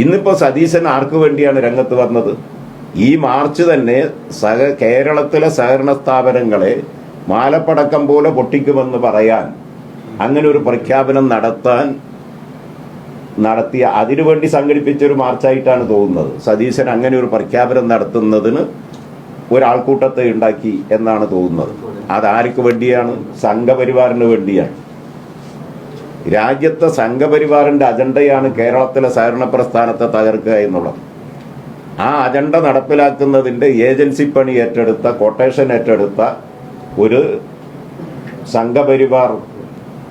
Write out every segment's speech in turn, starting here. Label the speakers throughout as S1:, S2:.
S1: ഇന്നിപ്പോ സതീശൻ ആർക്കു വേണ്ടിയാണ് രംഗത്ത് വന്നത്? ഈ മാർച്ച് തന്നെ സഹ കേരളത്തിലെ സഹകരണ സ്ഥാപനങ്ങളെ മാലപ്പടക്കം പോലെ പൊട്ടിക്കുമെന്ന് പറയാൻ അങ്ങനെ ഒരു പ്രഖ്യാപനം നടത്താൻ നടത്തിയ അതിനുവേണ്ടി സംഘടിപ്പിച്ച ഒരു മാർച്ചായിട്ടാണ് തോന്നുന്നത്. സതീശൻ അങ്ങനെ ഒരു പ്രഖ്യാപനം നടത്തുന്നതിന് ഒരാൾക്കൂട്ടത്തെ ഉണ്ടാക്കി എന്നാണ് തോന്നുന്നത്. അതാർക്ക് വേണ്ടിയാണ്? സംഘപരിവാറിന് വേണ്ടിയാണ്. രാജ്യത്തെ സംഘപരിവാറിന്റെ അജണ്ടയാണ് കേരളത്തിലെ സഹകരണ പ്രസ്ഥാനത്തെ തകർക്കുക എന്നുള്ളത്. ആ അജണ്ട നടപ്പിലാക്കുന്നതിന്റെ ഏജൻസി പണി ഏറ്റെടുത്ത കൊട്ടേഷൻ ഏറ്റെടുത്ത ഒരു സംഘപരിവാർ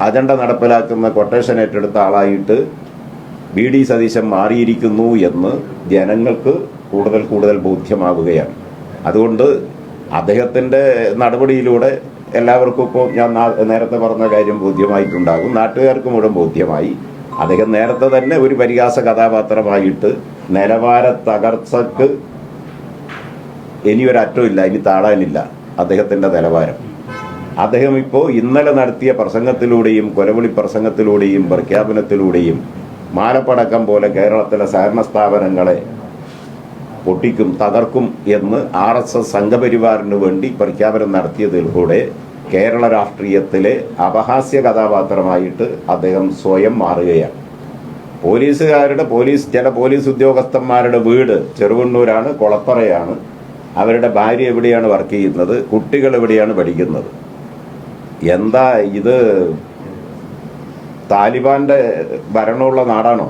S1: അജണ്ട നടപ്പിലാക്കുന്ന കൊട്ടേഷൻ ഏറ്റെടുത്ത ആളായിട്ട് ബി ഡി സതീശൻ മാറിയിരിക്കുന്നു എന്ന് ജനങ്ങൾക്ക് കൂടുതൽ കൂടുതൽ ബോധ്യമാവുകയാണ്. അതുകൊണ്ട് അദ്ദേഹത്തിന്റെ നടപടിയിലൂടെ എല്ലാവർക്കും ഇപ്പോൾ ഞാൻ നേരത്തെ പറഞ്ഞ കാര്യം ബോധ്യമായിട്ടുണ്ടാകും. നാട്ടുകാർക്ക് മുഴുവൻ ബോധ്യമായി. അദ്ദേഹം നേരത്തെ തന്നെ ഒരു പരിഹാസ കഥാപാത്രമായിട്ട് നിലവാര തകർച്ചക്ക് ഇനിയൊരറ്റമില്ല ഇനി താഴാനില്ല അദ്ദേഹത്തിന്റെ നിലവാരം. അദ്ദേഹം ഇപ്പോൾ ഇന്നലെ നടത്തിയ പ്രസംഗത്തിലൂടെയും കൊലവിളി പ്രസംഗത്തിലൂടെയും പ്രഖ്യാപനത്തിലൂടെയും മാലപ്പടക്കം പോലെ കേരളത്തിലെ സഹകരണ സ്ഥാപനങ്ങളെ പൊട്ടിക്കും തകർക്കും എന്ന് ആർ എസ് എസ് സംഘപരിവാറിന് വേണ്ടി പ്രഖ്യാപനം നടത്തിയതിലൂടെ കേരള രാഷ്ട്രീയത്തിലെ അപഹാസ്യ കഥാപാത്രമായിട്ട് അദ്ദേഹം സ്വയം മാറുകയാണ്. പോലീസുകാരുടെ പോലീസ് ചില പോലീസ് ഉദ്യോഗസ്ഥന്മാരുടെ വീട് ചെറുവണ്ണൂരാണ് കൊളത്തറയാണ് അവരുടെ ഭാര്യ എവിടെയാണ് വർക്ക് ചെയ്യുന്നത്? കുട്ടികൾ എവിടെയാണ് പഠിക്കുന്നത്? എന്താ ഇത്? താലിബാന്റെ ഭരണമുള്ള നാടാണോ?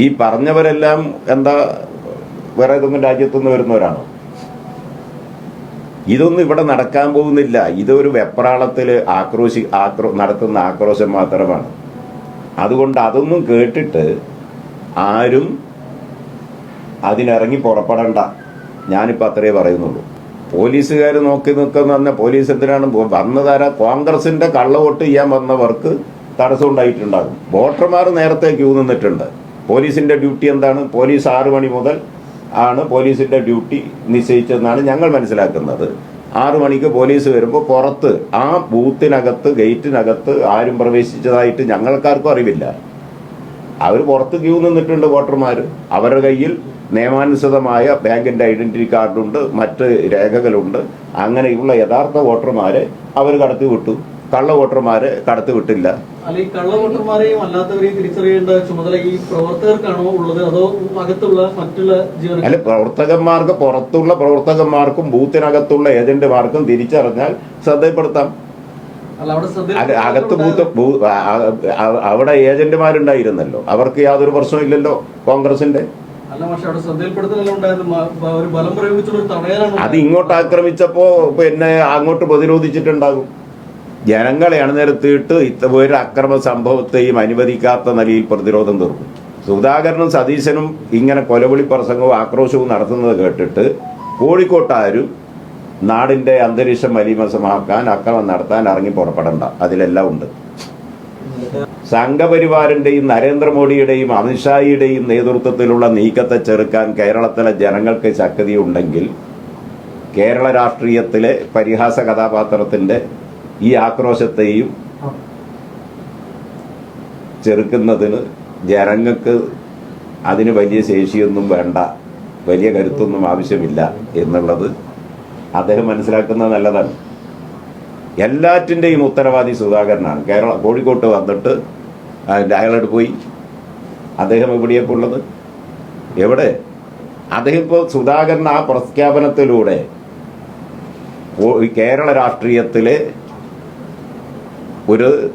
S1: ഈ പറഞ്ഞവരെല്ലാം എന്താ വേറെ ഏതെങ്കിലും രാജ്യത്തുനിന്ന് വരുന്നവരാണോ? ഇതൊന്നും ഇവിടെ നടക്കാൻ പോകുന്നില്ല. ഇതൊരു വെപ്രാളത്തിൽ ആക്രോശി ആക്രോ നടത്തുന്ന ആക്രോശം മാത്രമാണ്. അതുകൊണ്ട് അതൊന്നും കേട്ടിട്ട് ആരും അതിനിറങ്ങി പുറപ്പെടണ്ട. ഞാനിപ്പോൾ അത്രേ പറയുന്നുള്ളൂ. പോലീസുകാർ നോക്കി നിൽക്കുന്ന തന്നെ പോലീസ് എന്തിനാണ് വന്നതാര? കോൺഗ്രസിന്റെ കള്ളവോട്ട് ചെയ്യാൻ വന്നവർക്ക് തടസ്സം ഉണ്ടായിട്ടുണ്ടാകും വോട്ടർമാർ നേരത്തെ ക്യൂ നിന്നിട്ടുണ്ട്. പോലീസിന്റെ ഡ്യൂട്ടി എന്താണ്? പോലീസ് ആറ് മണി മുതൽ ആണ് പോലീസിന്റെ ഡ്യൂട്ടി നിശ്ചയിച്ചതെന്നാണ് ഞങ്ങൾ മനസ്സിലാക്കുന്നത്. ആറു മണിക്ക് പോലീസ് വരുമ്പോൾ പുറത്ത് ആ ബൂത്തിനകത്ത് ഗേറ്റിനകത്ത് ആരും പ്രവേശിച്ചതായിട്ട് ഞങ്ങൾക്കാർക്കും അറിവില്ല. അവർ പുറത്ത് ക്യൂ നിന്നിട്ടുണ്ട് വോട്ടർമാർ അവരുടെ കയ്യിൽ നിയമാനുസൃതമായ ബാങ്കിന്റെ ഐഡന്റിറ്റി കാർഡുണ്ട് മറ്റ് രേഖകളുണ്ട്. അങ്ങനെയുള്ള യഥാർത്ഥ വോട്ടർമാരെ അവർ കടത്തി വിട്ടു കള്ള വോട്ടർമാരെ കടത്തി വിട്ടില്ല
S2: അല്ല ഈ കള്ള വോട്ടർമാരെയും അല്ലാത്തവരെയും തിരിച്ചറിയേണ്ട ചുമതല ഈ പ്രവർത്തകർക്കാണോ ഉള്ളത്? അതോ അകത്തുള്ള മറ്റുള്ള
S1: അല്ല
S2: അല്ലെ
S1: പ്രവർത്തകന്മാർക്ക് പുറത്തുള്ള പ്രവർത്തകന്മാർക്കും ബൂത്തിനകത്തുള്ള ഏജന്റുമാർക്കും തിരിച്ചറിഞ്ഞാൽ ശ്രദ്ധപ്പെടുത്താം
S2: അല്ല
S1: അകത്ത് ബൂത്ത് അവിടെ ഏജന്റുമാരുണ്ടായിരുന്നല്ലോ. അവർക്ക് യാതൊരു കോൺഗ്രസിന്റെ.
S2: ബലം പ്രയോഗിച്ചുള്ള തടയാനാണ്
S1: അത് ഇങ്ങോട്ട് ആക്രമിച്ചപ്പോ പിന്നെ അങ്ങോട്ട് പ്രതിരോധിച്ചിട്ടുണ്ടാകും. ജനങ്ങളെ അണിനിരത്തിയിട്ട് ഇത്ത ഒരു അക്രമ സംഭവത്തെയും അനുവദിക്കാത്ത നിലയിൽ പ്രതിരോധം തീർക്കും. സുധാകരനും സതീശനും ഇങ്ങനെ കൊലവിളി പ്രസംഗവും ആക്രോശവും നടത്തുന്നത് കേട്ടിട്ട് കോഴിക്കോട്ടാരും നാടിന്റെ അന്തരീക്ഷം മലിമസമാക്കാൻ അക്രമം നടത്താൻ ഇറങ്ങി പുറപ്പെടണ്ട. അതിലെല്ലാം ഉണ്ട്. സംഘപരിവാറിന്റെയും നരേന്ദ്രമോദിയുടെയും അമിത്ഷായിയുടെയും നേതൃത്വത്തിലുള്ള നീക്കത്തെ ചെറുക്കാൻ കേരളത്തിലെ ജനങ്ങൾക്ക് ശക്തി ഉണ്ടെങ്കിൽ കേരള രാഷ്ട്രീയത്തിലെ പരിഹാസ കഥാപാത്രത്തിന്റെ ഈ ആക്രോശത്തെയും ചെറുക്കുന്നതിന് ജനങ്ങൾക്ക് അതിന് വലിയ ശേഷിയൊന്നും വേണ്ട വലിയ കരുത്തൊന്നും ആവശ്യമില്ല എന്നുള്ളത് അദ്ദേഹം മനസ്സിലാക്കുന്നത് നല്ലതാണ്. എല്ലാറ്റിന്റെയും ഉത്തരവാദി സുധാകരനാണ്. കേരള കോഴിക്കോട്ട് വന്നിട്ട് അയാളോട് പോയി. അദ്ദേഹം എവിടെയൊക്കെ ഉള്ളത് എവിടെ? അദ്ദേഹം ഇപ്പോൾ സുധാകരൻ ആ പ്രഖ്യാപനത്തിലൂടെ കേരള രാഷ്ട്രീയത്തിലെ ഒരു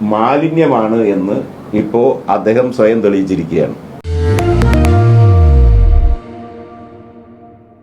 S1: മാലിന്യമാണ് എന്ന് ഇപ്പോൾ അദ്ദേഹം സ്വയം തെളിയിച്ചിരിക്കുകയാണ്.